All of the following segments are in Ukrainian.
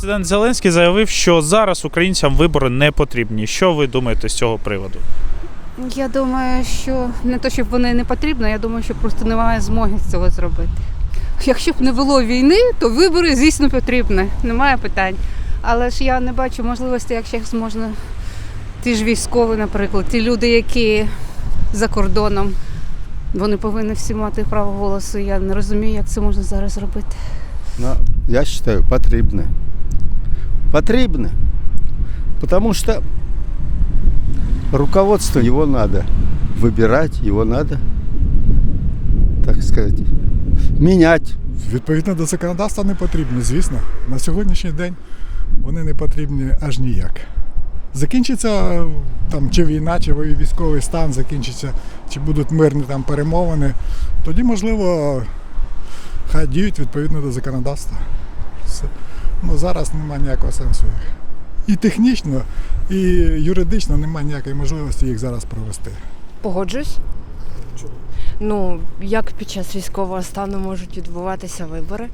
Президент Зеленський заявив, що зараз українцям вибори не потрібні. Що ви думаєте з цього приводу? Я думаю, що не то, щоб вони не потрібні, я думаю, що просто немає змоги цього зробити. Якщо б не було війни, то вибори, звісно, потрібні, немає питань. Але ж я не бачу можливості, як ще можна. Ті ж військові, наприклад, ті люди, які за кордоном, вони повинні всі мати право голосу. Я не розумію, як це можна зараз зробити. Ну, я считаю, потрібне. Потрібне. Потому что руководство его надо выбирать, его надо, так сказать, менять. Відповідно до законодавства не потрібні, звісно. На сьогоднішній день вони не потрібні аж ніяк. Закінчиться е, там чи війна, чи військовий стан закінчиться, чи будуть мирні там перемовини, тоді, можливо, хай діють відповідно до законодавства. Ну, зараз немає ніякого сенсу їх. І технічно, і юридично немає ніякої можливості їх зараз провести. Погоджуюсь. Ну, як під час військового стану можуть відбуватися вибори?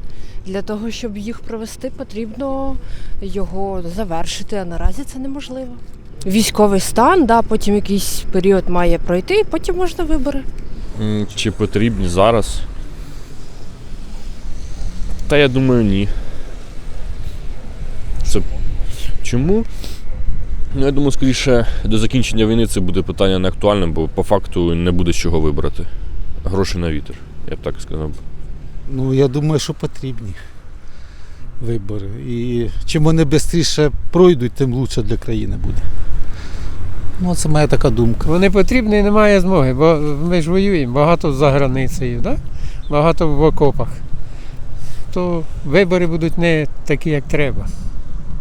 Для того, щоб їх провести, потрібно його завершити, а наразі це неможливо. Військовий стан, да, потім якийсь період має пройти, і потім можна вибори. Чи потрібні зараз? Та я думаю, ні. Це чому? Ну, я думаю, скоріше до закінчення війни це буде питання не актуальним, бо по факту не буде з чого вибрати. Гроші на вітер, я б так сказав. Ну, я думаю, що потрібні вибори. І чим вони швидше пройдуть, тим краще для країни буде. Ну, це моя така думка. Вони потрібні і немає змоги, бо ми ж воюємо, багато за границею, да? багато в окопах. То вибори будуть не такі, як треба.